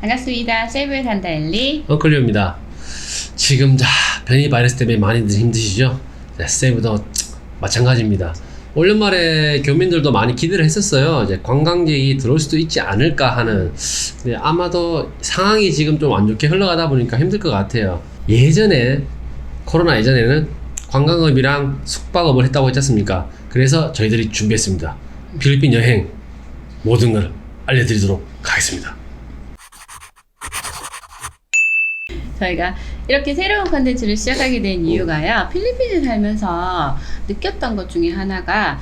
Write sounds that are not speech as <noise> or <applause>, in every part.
반갑습니다. 세부에 산다 엘리. 엉클리오입니다. 지금 자 변이 바이러스 때문에 많이들 힘드시죠? 네, 세이브도 마찬가지입니다. 올 연말에 교민들도 많이 기대를 했었어요. 이제 관광객이 들어올 수도 있지 않을까 하는. 근데 아마도 상황이 지금 좀 안 좋게 흘러가다 보니까 힘들 것 같아요. 예전에 코로나 예전에는 관광업이랑 숙박업을 했다고 했지 않습니까? 그래서 저희들이 준비했습니다. 필리핀 여행 모든 걸 알려드리도록 하겠습니다. 저희가 이렇게 새로운 컨텐츠를 시작하게 된 이유가요. 필리핀에 살면서 느꼈던 것 중에 하나가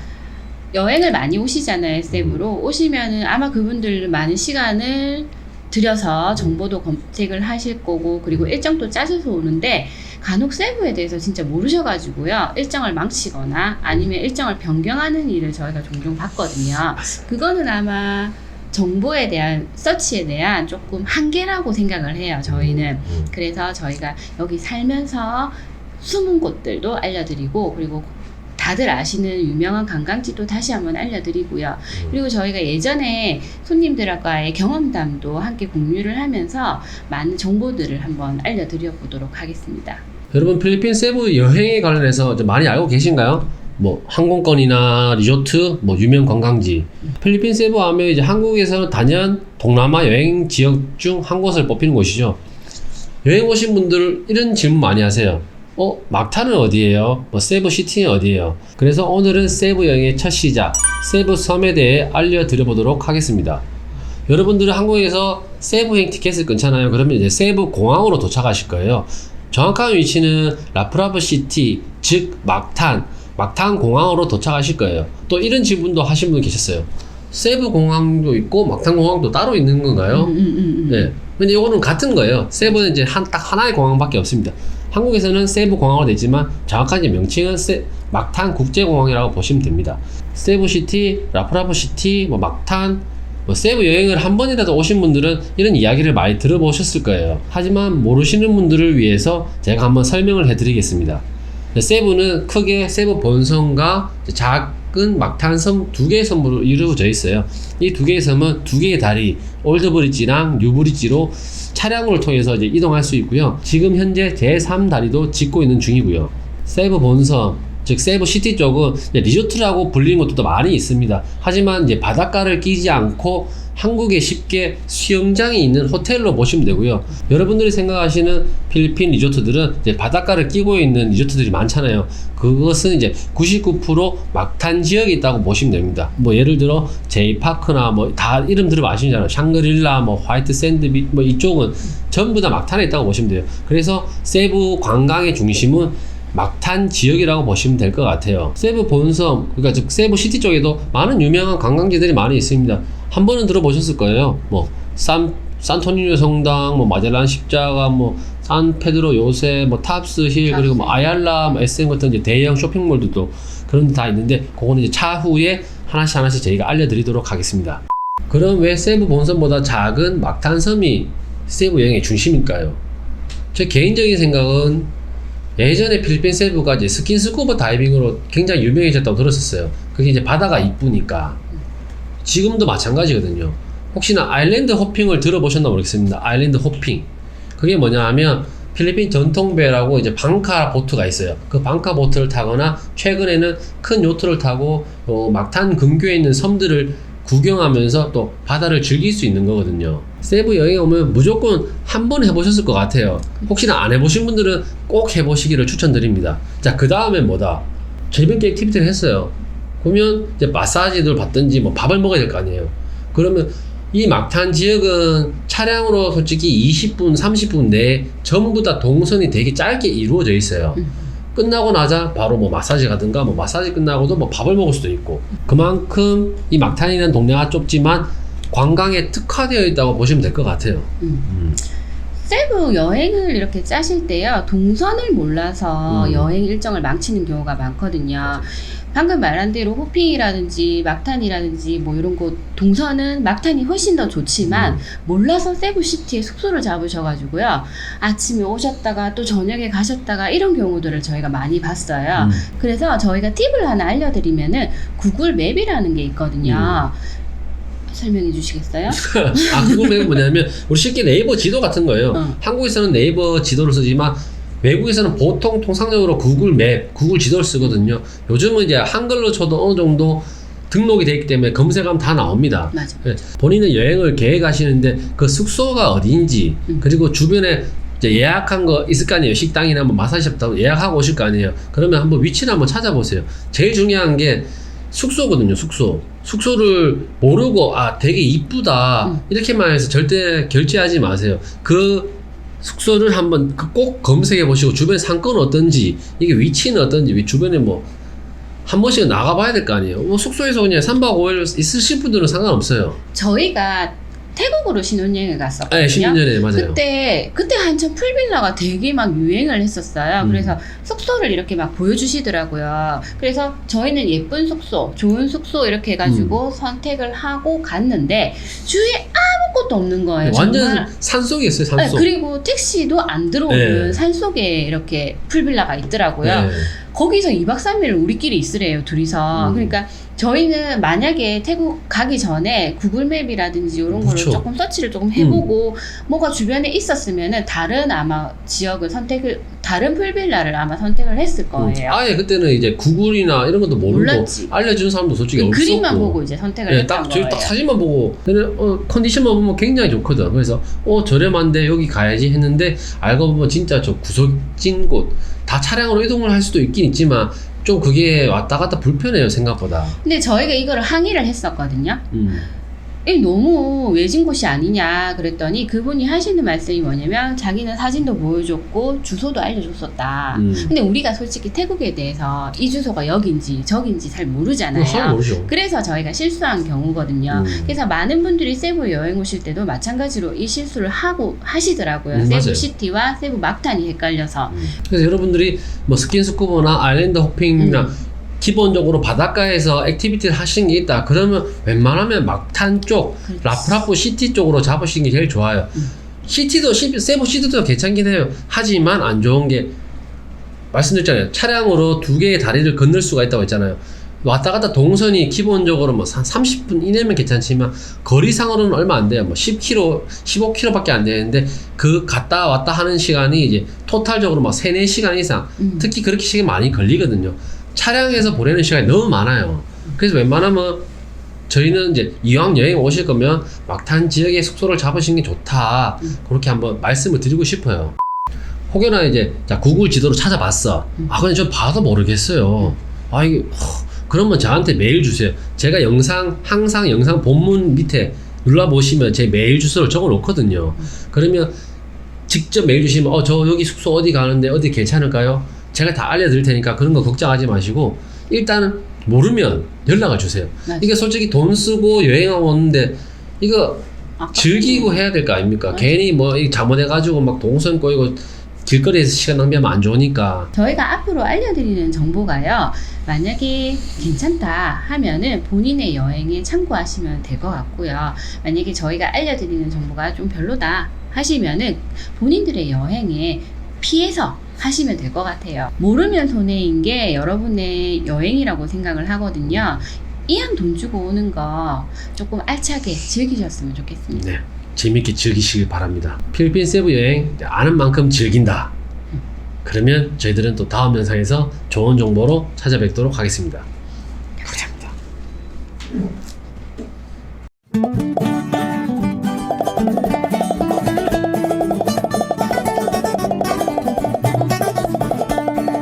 여행을 많이 오시잖아요, 세부로. 오시면은 아마 그분들 많은 시간을 들여서 정보도 검색을 하실 거고, 그리고 일정도 짜셔서 오는데, 간혹 세부에 대해서 진짜 모르셔가지고요. 일정을 망치거나 아니면 일정을 변경하는 일을 저희가 종종 봤거든요. 그거는 아마 정보에 대한 서치에 대한 조금 한계라고 생각을 해요. 저희는 음. 그래서 저희가 여기 살면서 숨은 곳들도 알려드리고 그리고 다들 아시는 유명한 관광지도 다시 한번 알려드리고요. 그리고 저희가 예전에 손님들과의 경험담도 함께 공유를 하면서 많은 정보들을 한번 알려드려 보도록 하겠습니다. 여러분 필리핀 세부 여행에 관련해서 좀 많이 알고 계신가요? 뭐 항공권이나 리조트, 뭐 유명 관광지. 필리핀 세부 하면 이제 한국에서는 단연 동남아 여행 지역 중 한 곳을 뽑히는 곳이죠. 여행 오신 분들 이런 질문 많이 하세요. 어, 막타는 어디예요? 뭐 세부 시티는 어디예요? 그래서 오늘은 세부 여행의 첫 시작, 세부 섬에 대해 알려드려 보도록 하겠습니다. 여러분들은 한국에서 세부행 티켓을 끊잖아요. 그러면 이제 세부 공항으로 도착하실 거예요. 정확한 위치는 라프라브 시티, 즉 막탄, 막탄 공항으로 도착하실 거예요. 또 이런 질문도 하신 분 계셨어요. 세부 공항도 있고 막탄 공항도 따로 있는 건가요? 음, 음, 음, 음. 네. 근데 이거는 같은 거예요. 세부는 이제 한, 딱 하나의 공항밖에 없습니다. 한국에서는 세부 공항으로 되지만 정확한 명칭은 세, 막탄 국제공항이라고 보시면 됩니다. 세부시티, 라프라브시티, 뭐 막탄, 뭐 세부 여행을 한 번이라도 오신 분들은 이런 이야기를 많이 들어보셨을 거예요. 하지만 모르시는 분들을 위해서 제가 한번 설명을 해드리겠습니다. 세부는 크게 세부 본섬과 작은 막탄섬 두 개의 섬으로 이루어져 있어요. 이 두 개의 섬은 두 개의 다리, 올드브리지랑 뉴브리지로 차량을 통해서 이제 이동할 수 있고요. 지금 현재 제3다리도 짓고 있는 중이고요. 세부 본섬, 즉 세부 시티 쪽은 리조트라고 불리는 것도 많이 있습니다. 하지만 이제 바닷가를 끼지 않고 한국에 쉽게 수영장이 있는 호텔로 보시면 되고요. 여러분들이 생각하시는 필리핀 리조트들은 이제 바닷가를 끼고 있는 리조트들이 많잖아요. 그것은 이제 99% 막탄 지역에 있다고 보시면 됩니다. 뭐 예를 들어 제이파크나 뭐 다 이름 들으면 아시잖아요. 샹그릴라, 뭐 화이트 샌드비, 뭐 이쪽은 전부 다 막탄에 있다고 보시면 돼요. 그래서 세부 관광의 중심은 막탄 지역이라고 보시면 될 것 같아요. 세부 본섬, 그러니까 즉 세부 시티 쪽에도 많은 유명한 관광지들이 많이 있습니다. 한 번은 들어보셨을 거예요. 뭐 산, 산토니뉴 성당, 뭐 마젤란 십자가, 뭐 산페드로 요새, 뭐 탑스 힐, 그리고 뭐 아얄라, 뭐 SM 같은 이제 대형 쇼핑몰들도 그런 데 다 있는데 그거는 이제 차후에 하나씩 하나씩 저희가 알려드리도록 하겠습니다. 그럼 왜 세부 본섬보다 작은 막탄섬이 세부 여행의 중심일까요? 제 개인적인 생각은 예전에 필리핀 세부가 이제 스킨 스쿠버 다이빙으로 굉장히 유명해졌다고 들었었어요. 그게 이제 바다가 이쁘니까. 지금도 마찬가지거든요. 혹시나 아일랜드 호핑을 들어보셨나 모르겠습니다. 아일랜드 호핑. 그게 뭐냐 하면 필리핀 전통배라고 이제 방카 보트가 있어요. 그 방카 보트를 타거나 최근에는 큰 요트를 타고 어, 막탄 근교에 있는 섬들을 구경하면서 또 바다를 즐길 수 있는 거거든요. 세부 여행 오면 무조건 한 번 해보셨을 것 같아요. 혹시나 안 해보신 분들은 꼭 해보시기를 추천드립니다. 자, 그 다음에 뭐다? 재밌게 액티비티를 했어요. 그러면 이제 마사지를 받든지 뭐 밥을 먹어야 될 거 아니에요. 그러면 이 막탄 지역은 차량으로 솔직히 20분, 30분 내에 전부 다 동선이 되게 짧게 이루어져 있어요. 끝나고 나자 바로 뭐 마사지 가든가 뭐 마사지 끝나고도 뭐 밥을 먹을 수도 있고 그만큼 이 막탄이라는 동네가 좁지만 관광에 특화되어 있다고 보시면 될 것 같아요. 음. 음. 세부 여행을 이렇게 짜실 때요 동선을 몰라서 음. 여행 일정을 망치는 경우가 많거든요. 방금 말한 대로 호핑이라든지 막탄이라든지 뭐 이런 곳 동선은 막탄이 훨씬 더 좋지만 음. 몰라서 세부 시티에 숙소를 잡으셔가지고요 아침에 오셨다가 또 저녁에 가셨다가 이런 경우들을 저희가 많이 봤어요. 음. 그래서 저희가 팁을 하나 알려드리면은 구글 맵이라는 게 있거든요. 설명해 주시겠어요? <laughs> 아 구글 맵은 뭐냐면 우리 쉽게 네이버 지도 같은 거예요. 어. 한국에서는 네이버 지도를 쓰지만 외국에서는 보통 통상적으로 구글 맵, 구글 지도를 쓰거든요. 요즘은 이제 한글로 쳐도 어느 정도 등록이 되어 있기 때문에 검색하면 다 나옵니다. 맞아. 예, 본인은 여행을 계획하시는데 그 숙소가 어디인지 음. 그리고 주변에 예약한 거 있을 거 아니에요. 식당이나 뭐 마사지샵도 예약하고 오실 거 아니에요. 그러면 한번 위치를 한번 찾아보세요. 제일 중요한 게 숙소거든요. 숙소. 숙소를 모르고 아 되게 이쁘다 음. 이렇게만 해서 절대 결제하지 마세요. 그 숙소를 한번 그꼭 검색해 보시고 주변 상권 어떤지 이게 위치는 어떤지 위- 주변에 뭐 한 번씩은 나가봐야 될 거 아니에요. 뭐 숙소에서 그냥 3박 5일 있으실 분들은 상관없어요. 저희가 태국으로 신혼여행을 갔었거든요. 네, 10년 전에 맞아요. 그때 그때 한참 풀빌라가 되게 막 유행을 했었어요. 음. 그래서 숙소를 이렇게 막 보여주시더라고요. 그래서 저희는 예쁜 숙소, 좋은 숙소 이렇게 해가지고 선택을 하고 갔는데 주위에 아 무것도 없는 거예요. 완전 정말. 산속이었어요, 네, 산속. 그리고 택시도 안 들어오는 네. 산 속에 이렇게 풀빌라가 있더라고요. 네. 거기서 2박 3일을 우리끼리 있으래요, 둘이서. 음. 그러니까 저희는 만약에 태국 가기 전에 구글맵이라든지 이런 거를 그쵸. 조금 서치를 조금 해보고 뭐가 주변에 있었으면은 다른 아마 지역을 선택을, 다른 풀빌라를 아마 선택을 했을 거예요. 아예 그때는 이제 구글이나 이런 것도 모르고 몰랐지. 알려준 사람도 솔직히 없었고. 그림만 보고 이제 선택을 네, 했던 딱 거예요. 딱 사진만 보고 근데 어, 컨디션만 보면 굉장히 좋거든. 그래서 어 저렴한데 여기 가야지 했는데 알고 보면 진짜 저 구석진 곳 다 차량으로 이동을 할 수도 있긴 있지만 좀 그게 왔다 갔다 불편해요 생각보다. 근데 저희가 이거를 항의를 했었거든요. 음. 이 너무 외진 곳이 아니냐 그랬더니 그분이 하시는 말씀이 뭐냐면 자기는 사진도 보여줬고 주소도 알려줬었다. 음. 근데 우리가 솔직히 태국에 대해서 이 주소가 여긴지 저긴지 잘 모르잖아요. 하나 모르죠. 그래서 저희가 실수한 경우거든요. 음. 그래서 많은 분들이 세부 여행 오실 때도 마찬가지로 이 실수를 하고 하시더라고요. 음, 세부 맞아요. 시티와 세부 막탄이 헷갈려서. 음. 그래서 여러분들이 뭐 스킨스쿠버나 아일랜드 호핑이나 음. 기본적으로 바닷가에서 액티비티를 하시는 게 있다. 그러면 웬만하면 막탄 쪽. 라프라프 시티 쪽으로 잡으시는 게 제일 좋아요. 음. 시티도 시- 세부 시티도 괜찮긴 해요. 하지만 안 좋은 게 말씀드렸잖아요. 차량으로 두 개의 다리를 건널 수가 있다고 했잖아요. 왔다 갔다 동선이 기본적으로 뭐한 30분 이내면 괜찮지만 거리상으로는 얼마 안 돼요. 뭐 10km, 15km밖에 안 되는데 그 갔다 왔다 하는 시간이 이제 토탈적으로 막 3, 4시간 이상 음. 특히 그렇게 시간이 많이 걸리거든요. 차량에서 보내는 시간이 너무 많아요. 그래서 웬만하면 저희는 이제 이왕 여행 오실 거면 막탄 지역에 숙소를 잡으시는 게 좋다. 음. 그렇게 한번 말씀을 드리고 싶어요. 혹여나 이제 자 구글 지도로 찾아봤어. 음. 아 근데 저 봐도 모르겠어요. 아 이게 허, 그러면 저한테 메일 주세요. 제가 영상 항상 영상 본문 밑에 눌러 보시면 제 메일 주소를 적어 놓거든요. 그러면 직접 메일 주시면 어 저 여기 숙소 어디 가는데 어디 괜찮을까요? 제가 다 알려드릴 테니까 그런 거 걱정하지 마시고 일단은 모르면 연락을 주세요. 맞아요. 이게 솔직히 돈 쓰고 여행하고 오는데 이거 아깝죠. 즐기고 해야 될 거 아닙니까? 맞아. 괜히 뭐이 잘못해가지고 막 동선 꼬이고 길거리에서 시간 낭비하면 안 좋으니까. 저희가 앞으로 알려드리는 정보가요. 만약에 괜찮다 하면은 본인의 여행에 참고하시면 될 것 같고요. 만약에 저희가 알려드리는 정보가 좀 별로다 하시면은 본인들의 여행에 피해서 하시면 될 것 같아요. 모르면 손해인 게 여러분의 여행이라고 생각을 하거든요. 이왕 돈 주고 오는 거 조금 알차게 즐기셨으면 좋겠습니다. 네. 재밌게 즐기시길 바랍니다. 필리핀 세부 여행 아는 만큼 즐긴다. 그러면 저희들은 또 다음 영상에서 좋은 정보로 찾아뵙도록 하겠습니다.